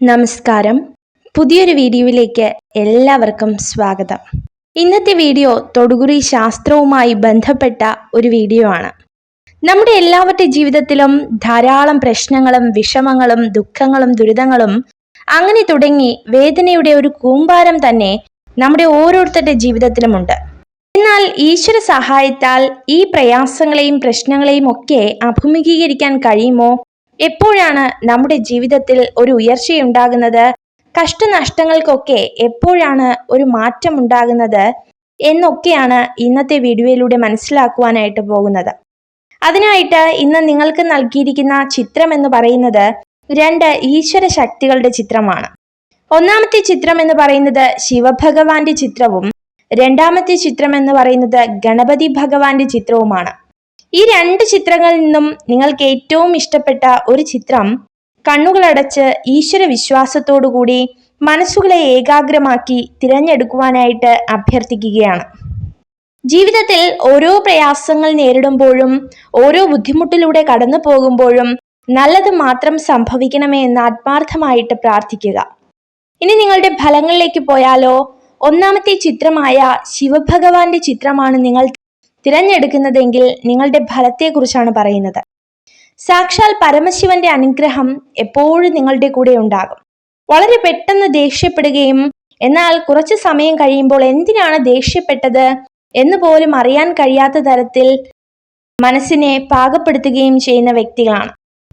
നമസ്കാരം. പുതിയൊരു വീഡിയോയിലേക്ക് എല്ലാവർക്കും സ്വാഗതം. ഇന്നത്തെ വീഡിയോ തൊടുകുറി ശാസ്ത്രവുമായി ബന്ധപ്പെട്ട ഒരു വീഡിയോ ആണ്. നമ്മുടെ എല്ലാവരുടെ ജീവിതത്തിലും ധാരാളം പ്രശ്നങ്ങളും വിഷമങ്ങളും ദുഃഖങ്ങളും ദുരിതങ്ങളും അങ്ങനെ തുടങ്ങി വേദനയുടെ ഒരു കൂമ്പാരം തന്നെ നമ്മുടെ ഓരോരുത്തരുടെ ജീവിതത്തിലുമുണ്ട് എന്നാൽ ഈശ്വര സഹായത്താൽ ഈ പ്രയാസങ്ങളെയും പ്രശ്നങ്ങളെയും ഒക്കെ അഭിമുഖീകരിക്കാൻ കഴിയുമോ? എപ്പോഴാണ് നമ്മുടെ ജീവിതത്തിൽ ഒരു ഉയർച്ചയുണ്ടാകുന്നത്? കഷ്ടനഷ്ടങ്ങൾക്കൊക്കെ എപ്പോഴാണ് ഒരു മാറ്റം ഉണ്ടാകുന്നത് എന്നൊക്കെയാണ് ഇന്നത്തെ വീഡിയോയിലൂടെ മനസ്സിലാക്കുവാനായിട്ട് പോകുന്നത്. അതിനായിട്ട് ഇന്ന് നിങ്ങൾക്ക് നൽകിയിരിക്കുന്ന ചിത്രം എന്ന് പറയുന്നത് രണ്ട് ഈശ്വര ശക്തികളുടെ ചിത്രമാണ്. ഒന്നാമത്തെ ചിത്രം എന്ന് പറയുന്നത് ശിവഭഗവാന്റെ ചിത്രവും രണ്ടാമത്തെ ചിത്രം എന്ന് പറയുന്നത് ഗണപതി ഭഗവാന്റെ ചിത്രവുമാണ്. ഈ രണ്ട് ചിത്രങ്ങളിൽ നിന്നും നിങ്ങൾക്ക് ഏറ്റവും ഇഷ്ടപ്പെട്ട ഒരു ചിത്രം കണ്ണുകളടച്ച് ഈശ്വര വിശ്വാസത്തോടുകൂടി മനസ്സുകളെ ഏകാഗ്രമാക്കി തിരഞ്ഞെടുക്കുവാനായിട്ട് അഭ്യർത്ഥിക്കുകയാണ്. ജീവിതത്തിൽ ഓരോ പ്രയാസങ്ങൾ നേരിടുമ്പോഴും ഓരോ ബുദ്ധിമുട്ടിലൂടെ കടന്നു പോകുമ്പോഴും നല്ലത് മാത്രം സംഭവിക്കണമേ എന്ന് ആത്മാർത്ഥമായിട്ട് പ്രാർത്ഥിക്കുക. ഇനി നിങ്ങളുടെ ഫലങ്ങളിലേക്ക് പോയാലോ ഒന്നാമത്തെ ചിത്രമായ ശിവഭഗവാന്റെ ചിത്രമാണ് നിങ്ങൾ തിരഞ്ഞെടുക്കുന്നതെങ്കിൽ നിങ്ങളുടെ ഫലത്തെക്കുറിച്ചാണ് പറയുന്നത്. സാക്ഷാൽ പരമശിവന്റെ അനുഗ്രഹം എപ്പോഴും നിങ്ങളുടെ കൂടെ ഉണ്ടാകും. വളരെ പെട്ടെന്ന് ദേഷ്യപ്പെടുകയും എന്നാൽ കുറച്ച് സമയം കഴിയുമ്പോൾ എന്തിനാണ് ദേഷ്യപ്പെട്ടത് എന്ന് പോലും അറിയാൻ കഴിയാത്ത തരത്തിൽ മനസ്സിനെ പാകപ്പെടുത്തുകയും ചെയ്യുന്ന വ്യക്തികളാണ്.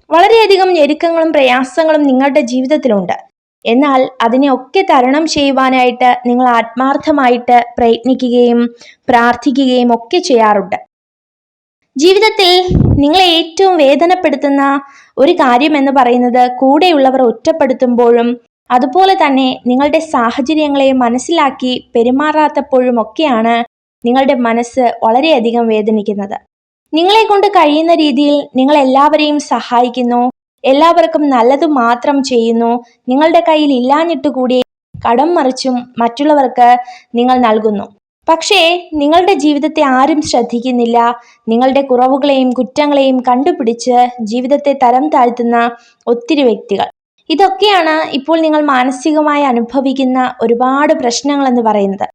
വളരെയധികം ഞെരുക്കങ്ങളും പ്രയാസങ്ങളും നിങ്ങളുടെ ജീവിതത്തിലുണ്ട്. എന്നാൽ അതിനെയൊക്കെ തരണം ചെയ്യുവാനായിട്ട് നിങ്ങൾ ആത്മാർത്ഥമായിട്ട് പ്രയത്നിക്കുകയും പ്രാർത്ഥിക്കുകയും ഒക്കെ ചെയ്യാറുണ്ട്. ജീവിതത്തിൽ നിങ്ങളെ ഏറ്റവും വേദനപ്പെടുത്തുന്ന ഒരു കാര്യം എന്ന് പറയുന്നത് കൂടെയുള്ളവർ ഒറ്റപ്പെടുത്തുമ്പോഴും അതുപോലെ തന്നെ നിങ്ങളുടെ സാഹചര്യങ്ങളെ മനസ്സിലാക്കി പെരുമാറാത്തപ്പോഴും ഒക്കെയാണ് നിങ്ങളുടെ മനസ്സ് വളരെയധികം വേദനിക്കുന്നത്. നിങ്ങളെ കൊണ്ട് കഴിയുന്ന രീതിയിൽ നിങ്ങൾ എല്ലാവരെയും സഹായിക്കുന്നു. എല്ലാവർക്കും നല്ലത് മാത്രം ചെയ്യുന്നു. നിങ്ങളുടെ കയ്യിൽ ഇല്ലാഞ്ഞിട്ട് കൂടി കടം മറിച്ചും മറ്റുള്ളവർക്ക് നിങ്ങൾ നൽകുന്നു. പക്ഷേ നിങ്ങളുടെ ജീവിതത്തെ ആരും ശ്രദ്ധിക്കുന്നില്ല. നിങ്ങളുടെ കുറവുകളെയും കുറ്റങ്ങളെയും കണ്ടുപിടിച്ച് ജീവിതത്തെ തരം താഴ്ത്തുന്ന ഒത്തിരി വ്യക്തികൾ. ഇതൊക്കെയാണ് ഇപ്പോൾ നിങ്ങൾ മാനസികമായി അനുഭവിക്കുന്ന ഒരുപാട് പ്രശ്നങ്ങൾ എന്ന് പറയുന്നത്.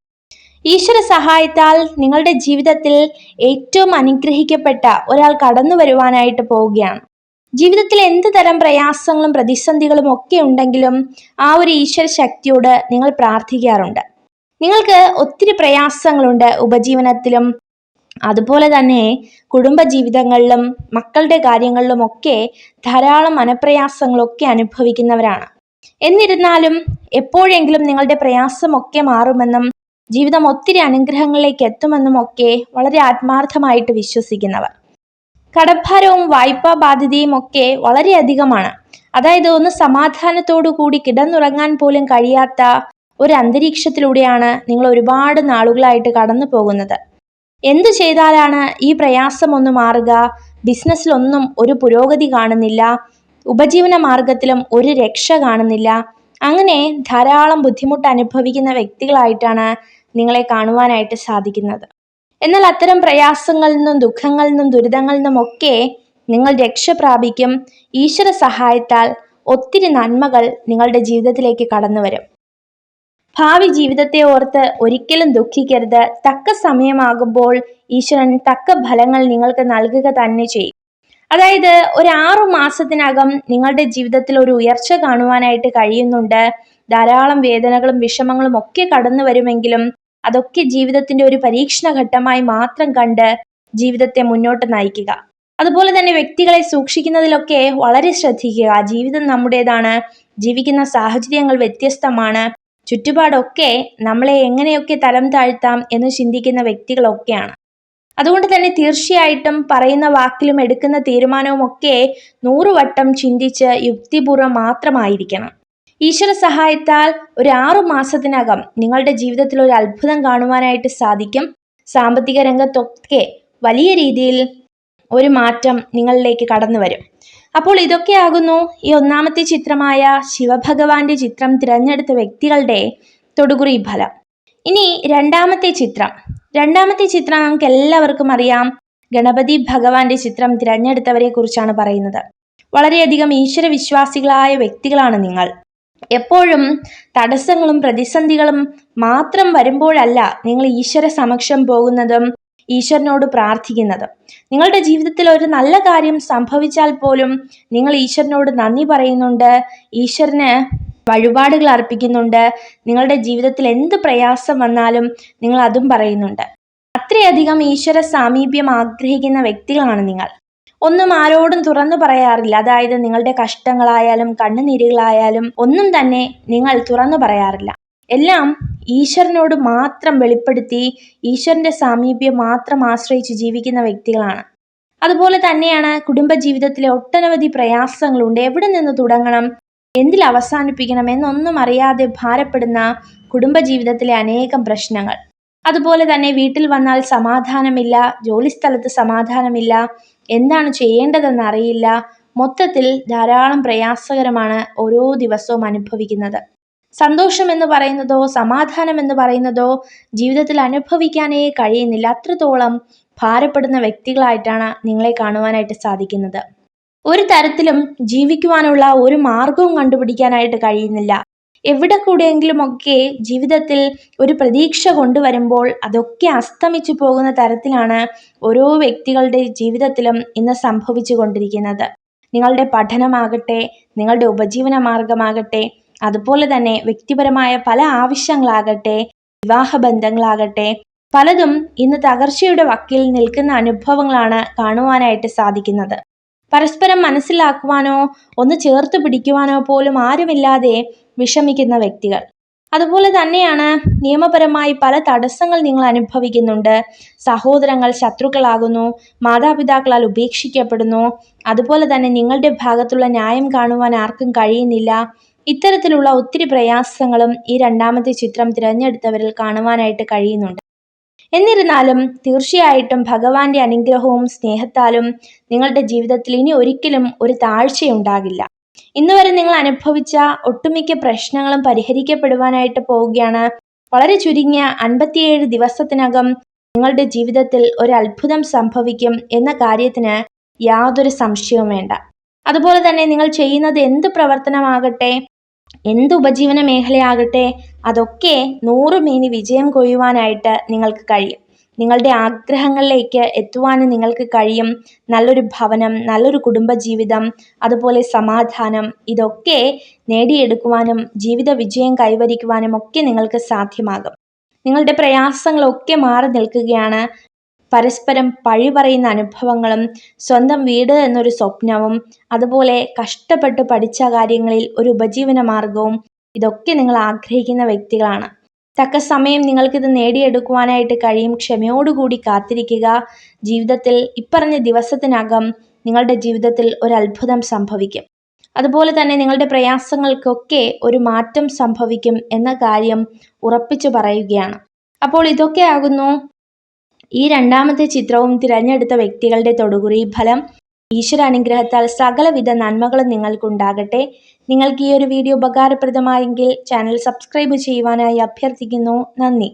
ഈശ്വര സഹായത്താൽ നിങ്ങളുടെ ജീവിതത്തിൽ ഏറ്റവും അനുഗ്രഹിക്കപ്പെട്ട ഒരാൾ കടന്നു വരുവാനായിട്ട് പോവുകയാണ്. ജീവിതത്തിൽ എന്ത് തരം പ്രയാസങ്ങളും പ്രതിസന്ധികളും ഒക്കെ ഉണ്ടെങ്കിലും ആ ഒരു ഈശ്വര ശക്തിയോട് നിങ്ങൾ പ്രാർത്ഥിക്കാറുണ്ട്. നിങ്ങൾക്ക് ഒത്തിരി പ്രയാസങ്ങളുണ്ട് ഉപജീവനത്തിലും അതുപോലെ തന്നെ കുടുംബ ജീവിതങ്ങളിലും മക്കളുടെ കാര്യങ്ങളിലും ഒക്കെ ധാരാളം മനപ്രയാസങ്ങളൊക്കെ അനുഭവിക്കുന്നവരാണ്. എന്നിരുന്നാലും എപ്പോഴെങ്കിലും നിങ്ങളുടെ പ്രയാസമൊക്കെ മാറുമെന്നും ജീവിതം ഒത്തിരി അനുഗ്രഹങ്ങളിലേക്ക് എത്തുമെന്നും ഒക്കെ വളരെ ആത്മാർത്ഥമായിട്ട് വിശ്വസിക്കുന്നവർ. കടഭാരവും വായ്പാ ബാധ്യതയും ഒക്കെ വളരെയധികമാണ്. അതായത് ഒന്ന് സമാധാനത്തോടു കൂടി കിടന്നുറങ്ങാൻ പോലും കഴിയാത്ത ഒരു അന്തരീക്ഷത്തിലൂടെയാണ് നിങ്ങൾ ഒരുപാട് നാളുകളായിട്ട് കടന്നു പോകുന്നത്. എന്തു ചെയ്താലാണ് ഈ പ്രയാസം ഒന്ന് മാറുക? ബിസിനസ്സിലൊന്നും ഒരു പുരോഗതി കാണുന്നില്ല. ഉപജീവന മാർഗത്തിലും ഒരു രക്ഷ കാണുന്നില്ല. അങ്ങനെ ധാരാളം ബുദ്ധിമുട്ട് അനുഭവിക്കുന്ന വ്യക്തികളായിട്ടാണ് നിങ്ങളെ കാണുവാനായിട്ട് സാധിക്കുന്നത്. എന്നാൽ അത്തരം പ്രയാസങ്ങളിൽ നിന്നും ദുഃഖങ്ങളിൽ നിന്നും ദുരിതങ്ങളിൽ നിന്നുമൊക്കെ നിങ്ങൾ രക്ഷ പ്രാപിക്കും. ഈശ്വര സഹായത്താൽ ഒത്തിരി നന്മകൾ നിങ്ങളുടെ ജീവിതത്തിലേക്ക് കടന്നു വരും. ഭാവി ജീവിതത്തെ ഓർത്ത് ഒരിക്കലും ദുഃഖിക്കരുത്. തക്ക സമയമാകുമ്പോൾ ഈശ്വരൻ തക്ക ഫലങ്ങൾ നിങ്ങൾക്ക് നൽകുക തന്നെ ചെയ്യും. അതായത് ഒരു ആറു മാസത്തിനകം നിങ്ങളുടെ ജീവിതത്തിൽ ഒരു ഉയർച്ച കാണുവാനായിട്ട് കഴിയുന്നുണ്ട്. ധാരാളം വേദനകളും വിഷമങ്ങളും ഒക്കെ കടന്നു വരുമെങ്കിലും അതൊക്കെ ജീവിതത്തിന്റെ ഒരു പരീക്ഷണ ഘട്ടമായി മാത്രം കണ്ട് ജീവിതത്തെ മുന്നോട്ട് നയിക്കുക. അതുപോലെ തന്നെ വ്യക്തികളെ സൂക്ഷിക്കുന്നതിലൊക്കെ വളരെ ശ്രദ്ധിക്കുക. ജീവിതം നമ്മുടേതാണ്. ജീവിക്കുന്ന സാഹചര്യങ്ങൾ വ്യത്യസ്തമാണ്. ചുറ്റുപാടൊക്കെ നമ്മളെ എങ്ങനെയൊക്കെ തരം താഴ്ത്താം എന്ന് ചിന്തിക്കുന്ന വ്യക്തികളൊക്കെയാണ്. അതുകൊണ്ട് തന്നെ തീർച്ചയായിട്ടും പറയുന്ന വാക്കിലും എടുക്കുന്ന തീരുമാനവും ഒക്കെ നൂറുവട്ടം ചിന്തിച്ച് യുക്തിപൂർവം മാത്രമായിരിക്കണം. ഈശ്വര സഹായത്താൽ ഒരു ആറു മാസത്തിനകം നിങ്ങളുടെ ജീവിതത്തിൽ ഒരു അത്ഭുതം കാണുവാനായിട്ട് സാധിക്കും. സാമ്പത്തിക രംഗത്തൊക്കെ വലിയ രീതിയിൽ ഒരു മാറ്റം നിങ്ങളിലേക്ക് കടന്നു വരും. അപ്പോൾ ഇതൊക്കെയാകുന്നു ഈ ഒന്നാമത്തെ ചിത്രമായ ശിവഭഗവാന്റെ ചിത്രം തിരഞ്ഞെടുത്ത വ്യക്തികളുടെ തൊടുകുറി ഫലം. ഇനി രണ്ടാമത്തെ ചിത്രം. രണ്ടാമത്തെ ചിത്രം നമുക്ക് എല്ലാവർക്കും അറിയാം. ഗണപതി ഭഗവാന്റെ ചിത്രം തിരഞ്ഞെടുത്തവരെ കുറിച്ചാണ് പറയുന്നത്. വളരെയധികം ഈശ്വര വിശ്വാസികളായ വ്യക്തികളാണ് നിങ്ങൾ. എപ്പോഴും തടസ്സങ്ങളും പ്രതിസന്ധികളും മാത്രം വരുമ്പോഴല്ല നിങ്ങൾ ഈശ്വര സമക്ഷം പോകുന്നതും ഈശ്വരനോട് പ്രാർത്ഥിക്കുന്നതും. നിങ്ങളുടെ ജീവിതത്തിൽ ഒരു നല്ല കാര്യം സംഭവിച്ചാൽ പോലും നിങ്ങൾ ഈശ്വരനോട് നന്ദി പറയുന്നുണ്ട് ഈശ്വരന് വഴിപാടുകൾ അർപ്പിക്കുന്നുണ്ട് നിങ്ങളുടെ ജീവിതത്തിൽ എന്ത് പ്രയാസം വന്നാലും നിങ്ങൾ അതും പറയുന്നുണ്ട്. അത്രയധികം ഈശ്വര സാമീപ്യം ആഗ്രഹിക്കുന്ന വ്യക്തികളാണ് നിങ്ങൾ. ഒന്നും ആരോടും തുറന്നു പറയാറില്ല. അതായത് നിങ്ങളുടെ കഷ്ടങ്ങളായാലും കണ്ണുനീരുകളായാലും ഒന്നും തന്നെ നിങ്ങൾ തുറന്നു പറയാറില്ല. എല്ലാം ഈശ്വരനോട് മാത്രം വെളിപ്പെടുത്തി ഈശ്വരന്റെ സാമീപ്യം മാത്രം ആശ്രയിച്ച് ജീവിക്കുന്ന വ്യക്തികളാണ്. അതുപോലെ തന്നെയാണ് കുടുംബജീവിതത്തിലെ ഒട്ടനവധി പ്രയാസങ്ങളുണ്ട്. എവിടെ നിന്ന് തുടങ്ങണം? എന്തിൽ അവസാനിപ്പിക്കണം എന്നൊന്നും അറിയാതെ ഭാരപ്പെടുന്ന കുടുംബജീവിതത്തിലെ അനേകം പ്രശ്നങ്ങൾ. അതുപോലെ തന്നെ വീട്ടിൽ വന്നാൽ സമാധാനമില്ല ജോലിസ്ഥലത്ത് സമാധാനമില്ല എന്താണ് ചെയ്യേണ്ടതെന്ന് അറിയില്ല. മൊത്തത്തിൽ ധാരാളം പ്രയാസകരമാണ് ഓരോ ദിവസവും അനുഭവിക്കുന്നത്. സന്തോഷം എന്ന് പറയുന്നതോ സമാധാനം എന്ന് പറയുന്നതോ ജീവിതത്തിൽ അനുഭവിക്കാനേ കഴിയുന്നില്ല. അത്രത്തോളം ഭാരപ്പെടുന്ന വ്യക്തികളായിട്ടാണ് നിങ്ങളെ കാണുവാനായിട്ട് സാധിക്കുന്നത്. ഒരു തരത്തിലും ജീവിക്കുവാനുള്ള ഒരു മാർഗവും കണ്ടുപിടിക്കാനായിട്ട് കഴിയുന്നില്ല. എവിടെ കൂടെയെങ്കിലുമൊക്കെ ജീവിതത്തിൽ ഒരു പ്രതീക്ഷ കൊണ്ടുവരുമ്പോൾ അതൊക്കെ അസ്തമിച്ചു പോകുന്ന തരത്തിലാണ് ഓരോ വ്യക്തികളുടെ ജീവിതത്തിലും ഇന്ന് സംഭവിച്ചു കൊണ്ടിരിക്കുന്നത്. നിങ്ങളുടെ പഠനമാകട്ടെ നിങ്ങളുടെ ഉപജീവന മാർഗമാകട്ടെ അതുപോലെ തന്നെ വ്യക്തിപരമായ പല ആവശ്യങ്ങളാകട്ടെ വിവാഹ ബന്ധങ്ങളാകട്ടെ പലതും ഇന്ന് തകർച്ചയുടെ വക്കിൽ നിൽക്കുന്ന അനുഭവങ്ങളാണ് കാണുവാനായിട്ട് സാധിക്കുന്നത്. പരസ്പരം മനസ്സിലാക്കുവാനോ ഒന്ന് ചേർത്ത് പിടിക്കുവാനോ പോലും ആരുമില്ലാതെ വിഷമിക്കുന്ന വ്യക്തികൾ. അതുപോലെ തന്നെയാണ് നിയമപരമായി പല തടസ്സങ്ങൾ നിങ്ങൾ അനുഭവിക്കുന്നുണ്ട്. സഹോദരങ്ങൾ ശത്രുക്കളാകുന്നു മാതാപിതാക്കളാൽ ഉപേക്ഷിക്കപ്പെടുന്നു. അതുപോലെ തന്നെ നിങ്ങളുടെ ഭാഗത്തുള്ള ന്യായം കാണുവാൻ ആർക്കും കഴിയുന്നില്ല. ഇത്തരത്തിലുള്ള ഒത്തിരി പ്രയാസങ്ങളും ഈ രണ്ടാമത്തെ ചിത്രം തിരഞ്ഞെടുത്തവരിൽ കാണുവാനായിട്ട് കഴിയുന്നുണ്ട്. എന്നിരുന്നാലും തീർച്ചയായിട്ടും ഭഗവാന്റെ അനുഗ്രഹവും സ്നേഹത്താലും നിങ്ങളുടെ ജീവിതത്തിൽ ഇനി ഒരിക്കലും ഒരു താഴ്ചയുണ്ടാകില്ല. ഇന്ന് വരെ നിങ്ങൾ അനുഭവിച്ച ഒട്ടുമിക്ക പ്രശ്നങ്ങളും പരിഹരിക്കപ്പെടുവാനായിട്ട് പോവുകയാണ്. വളരെ ചുരുങ്ങിയ അൻപത്തിയേഴ് ദിവസത്തിനകം നിങ്ങളുടെ ജീവിതത്തിൽ ഒരു അത്ഭുതം സംഭവിക്കും എന്ന കാര്യത്തിന് യാതൊരു സംശയവും വേണ്ട. അതുപോലെ തന്നെ നിങ്ങൾ ചെയ്യുന്നത് എന്ത് പ്രവർത്തനമാകട്ടെ എന്ത് ഉപജീവന മേഖലയാകട്ടെ അതൊക്കെ നൂറുമേനി വിജയം കൊയ്യുവാനായിട്ട് നിങ്ങൾക്ക് കഴിയും. നിങ്ങളുടെ ആഗ്രഹങ്ങളിലേക്ക് എത്തുവാനും നിങ്ങൾക്ക് കഴിയും. നല്ലൊരു ഭവനം നല്ലൊരു കുടുംബജീവിതം അതുപോലെ സമാധാനം ഇതൊക്കെ നേടിയെടുക്കുവാനും ജീവിത വിജയം കൈവരിക്കുവാനും ഒക്കെ നിങ്ങൾക്ക് സാധ്യമാകും. നിങ്ങളുടെ പ്രയാസങ്ങളൊക്കെ മാറി നിൽക്കുകയാണ്. പരസ്പരം പഴി പറയുന്ന അനുഭവങ്ങളും സ്വന്തം വീട് എന്നൊരു സ്വപ്നവും അതുപോലെ കഷ്ടപ്പെട്ട് പഠിച്ച കാര്യങ്ങളിൽ ഒരു ഉപജീവന മാർഗവും ഇതൊക്കെ നിങ്ങൾ ആഗ്രഹിക്കുന്ന വ്യക്തികളാണ്. തക്ക സമയം നിങ്ങൾക്കിത് നേടിയെടുക്കുവാനായിട്ട് കഴിയും. ക്ഷമയോടുകൂടി കാത്തിരിക്കുക. ജീവിതത്തിൽ ഇപ്പറഞ്ഞ ദിവസത്തിനകം നിങ്ങളുടെ ജീവിതത്തിൽ ഒരു അത്ഭുതം സംഭവിക്കും. അതുപോലെ തന്നെ നിങ്ങളുടെ പ്രയാസങ്ങൾക്കൊക്കെ ഒരു മാറ്റം സംഭവിക്കും എന്ന കാര്യം ഉറപ്പിച്ചു പറയുകയാണ്. അപ്പോൾ ഇതൊക്കെ ആകുന്നു. ഈ രണ്ടാമത്തെ ചിത്രവും തിരഞ്ഞെടുത്ത വ്യക്തികളുടെ തൊടുകുറി ഫലം. ഈശ്വര അനുഗ്രഹത്താൽ സകലവിധ നന്മകളും നിങ്ങൾക്കുണ്ടാകട്ടെ. നിങ്ങൾക്ക് ഈ ഒരു വീഡിയോ ഉപകാരപ്രദമായെങ്കിൽ ചാനൽ സബ്സ്ക്രൈബ് ചെയ്യുവാനായി അഭ്യർത്ഥിക്കുന്നു. നന്ദി.